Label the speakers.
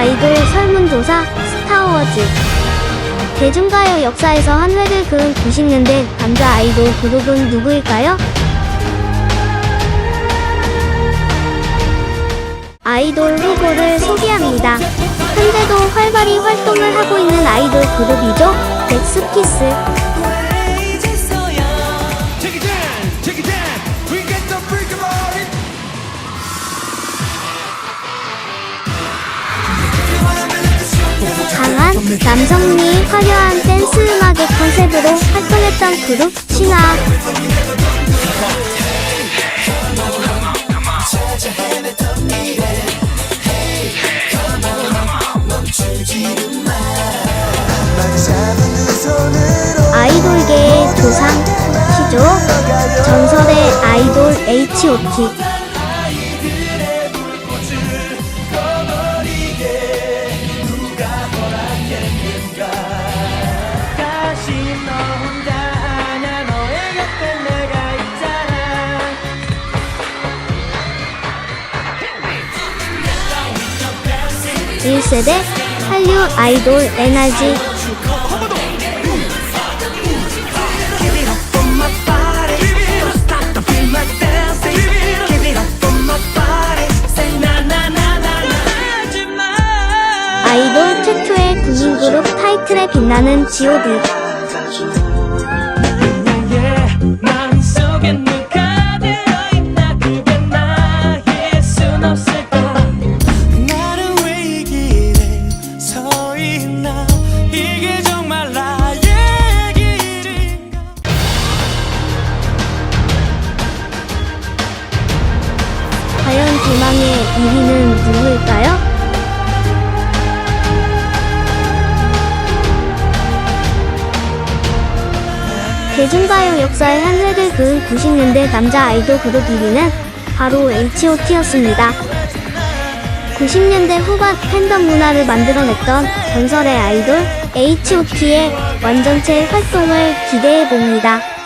Speaker 1: 아이돌 설문조사 스타워즈 대중가요 역사에서 한 획을 그은 90년대 남자 아이돌 그룹은 누구일까요? 아이돌 후보를 소개합니다. 현재도 활발히 활동을 하고 있는 아이돌 그룹이죠. 엑스키스. 남성미 화려한 댄스 음악의 컨셉으로 활동했던 그룹 신화. 아이돌계의 조상이죠. 전설의 아이돌 H.O.T. 1세대 한류 아이돌.
Speaker 2: 하지마.
Speaker 1: 아이돌 최초의 국민 그룹 타이틀에 빛나는 G.O.D 과연 대망의 1위는 누구일까요? 대중가요 역사의 한 획을 그은 90년대 남자 아이돌 그룹 1위는 바로 H.O.T였습니다. 90년대 후반 팬덤 문화를 만들어냈던 전설의 아이돌 H.O.T의 완전체 활동을 기대해 봅니다.